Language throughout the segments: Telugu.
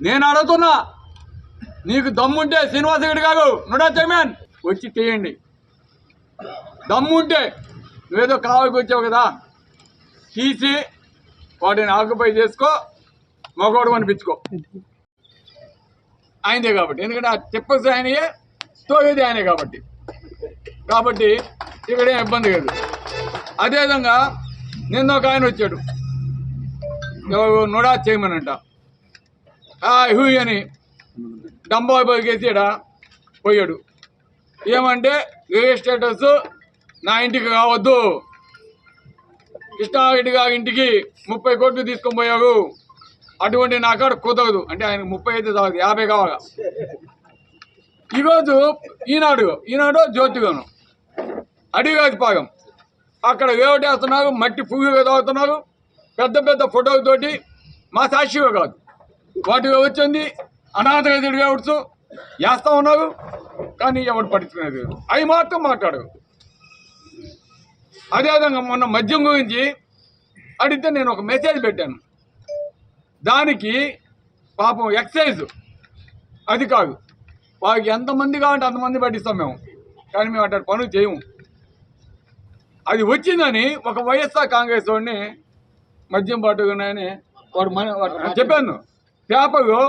నేను అడుగుతున్నా నీకు దమ్ముంటే శ్రీనివాస గడి కాదు నుడా చైర్మన్. వచ్చి చేయండి. దమ్ముంటే నువ్వేదో కావాలకి వచ్చావు కదా. తీసి వాటిని ఆక్యుపై చేసుకో మగవాడు అనిపించుకో. ఆయనదే కాబట్టి. ఎందుకంటే ఆ చెప్పేసి ఆయనయే తోగేది ఆయనే కాబట్టి. కాబట్టి ఇక్కడ ఏం ఇబ్బంది లేదు. అదేవిధంగా నిన్న ఒక ఆయన వచ్చాడు. ఎవరు? నుడా చేయమనంట ఆ అని అని డంబాయి బతికేసాడా పోయాడు. ఏమంటే రిజిస్ట్రేటర్స్ నా ఇంటికి కావద్దు కృష్ణారెడ్డి గారి ఇంటికి ముప్పై కోట్లు తీసుకొని పోయారు అటువంటి నా కాడ కుదరదు. అంటే ఆయన ముప్పై అయితే చాలదు యాభై కావాల? ఈరోజు ఈనాడు ఈనాడు జ్యోతిగాను. అడిగాది పాగం. అక్కడ వేవటేస్తున్నారు మట్టి పువ్వుగా తాగుతున్నారు పెద్ద పెద్ద ఫోటోలతోటి మా సాక్షిగా కాదు. వాటి వచ్చింది అనాథగా వచ్చు వేస్తా ఉన్నారు కానీ ఎవడు పట్టించుకునేది? అవి మాత్రం మాట్లాడు. అదేవిధంగా మొన్న మద్యం గురించి అడిగితే నేను ఒక మెసేజ్ పెట్టాను. దానికి పాపం ఎక్సైజ్. అది కాదు. వాళ్ళకి ఎంతమంది కావాలంటే అంతమంది పట్టిస్తాం మేము. కానీ మేము అట్లాంటి పనులు చేయము. అది వచ్చిందని ఒక వైఎస్ఆర్ కాంగ్రెస్ వాడిని మద్యం పట్టుకున్నాయని వాడు మన వాడు చెప్పాను. పేపర్లో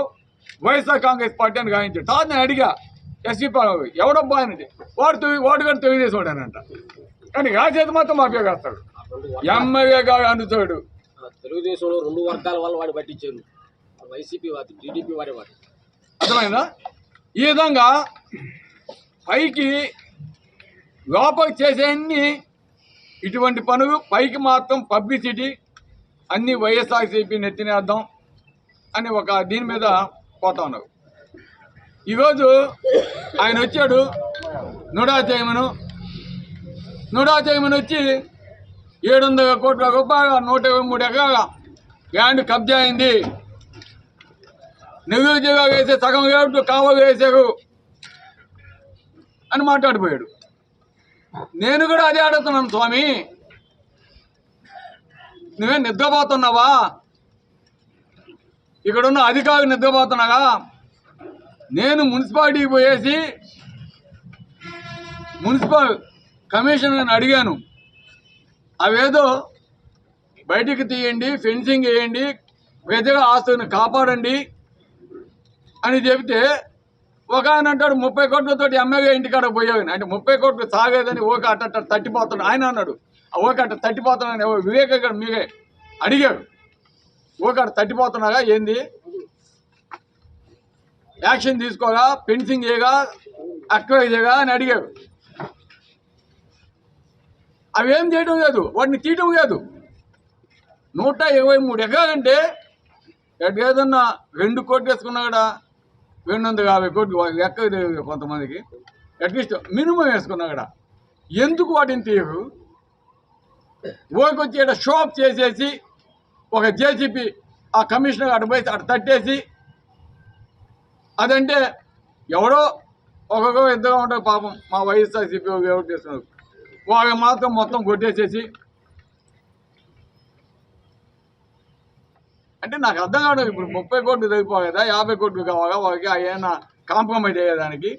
వైఎస్ఆర్ కాంగ్రెస్ పార్టీ అని గాయించాడు. తర్వాత నేను అడిగా ఎస్సీ ఎవడబ్బా అని వాడు వాడు కూడా తెలుగుదేశం వాడానంట కానీ రాసేది మాత్రం మాఫియా కాస్తాడు. ఎమ్మెల్యే గారు అందుతాడు తెలుగుదేశంలో రెండు వర్గాల వాళ్ళు వాడు పట్టించారు వైసీపీ వాడి టీడీపీ వాడే వాడు. అర్థమైందా? ఈ విధంగా పైకి లోపలికి చేసేన్ని ఇటువంటి పనులు పైకి మాత్రం పబ్లిసిటీ అన్ని వైఎస్ఆర్సీపీ నెత్తినేద్దాం అని ఒక దీని మీద పోతా ఉన్నారు. ఈరోజు ఆయన వచ్చాడు నుడా చేయమను నుడా చేయమని వచ్చి ఏడు వందల కోట్ల రూపాయల నూట ఇరవై మూడు ఎకరాల ల్యాండ్ కబ్జా అయింది. నెల్లూరు జిల్లా వేసే సగం రేటు కావలు వేశారు అని మాట్లాడిపోయాడు. నేను కూడా అదే అడుగుతున్నాను స్వామి. నువ్వే నిద్రపోతున్నావా? ఇక్కడున్న అధికారులు నిద్రపోతున్నాగా? నేను మున్సిపాలిటీకి పోయేసి మున్సిపల్ కమిషనర్ని అడిగాను. అవేదో బయటికి తీయండి ఫెన్సింగ్ వేయండి ప్రజల ఆస్తులను కాపాడండి అని చెబితే ఒక ఆయన అంటాడు ముప్పై కోట్లతో ఎమ్మెల్యే ఇంటికాడ పోయావు అంటే ముప్పై కోట్లు సాగేదని ఓకే అట్ట అట్ట ఆయన అన్నాడు ఓకే అట్ట తట్టిపోతున్నాడు వివేక మీరే అడిగాడు ఊకడ తట్టిపోతున్నాగా ఏంది? యాక్షన్ తీసుకోగా పెన్సింగ్ చేయగా అక్వైజ్ చేయగా అని అడిగాడు. అవేం చేయడం లేదు వాటిని తీయటం లేదు. నూట ఇరవై మూడు ఎకరాలంటే ఎట్ ఏదన్నా రెండు కోట్లు వేసుకున్నా కూడా రెండు వందల యాభై కోట్లు వాళ్ళకి కొంతమందికి. అట్లీస్ట్ మినిమం వేసుకున్నా కూడా. ఎందుకు వాటిని తీయరు? ఓకొచ్చి ఇక్కడ షాప్ చేసేసి ఒక జేసీపీ ఆ కమిషనర్ అటు పోయి అటు తట్టేసి అదంటే ఎవడో ఒక్కొక్క ఇద్దరు ఉంటారు పాపం మా వైఎస్ఆర్సీపీ ఎవరు చేస్తున్నారు. వాళ్ళ మాత్రం మొత్తం కొట్టేసేసి అంటే నాకు అర్థం కావడం ఇప్పుడు ముప్పై కోట్లు సరిపోవు కదా యాభై కోట్లు కావాలా? వాళ్ళకి ఏమైనా కాంప్రమైజ్ అయ్యేదానికి?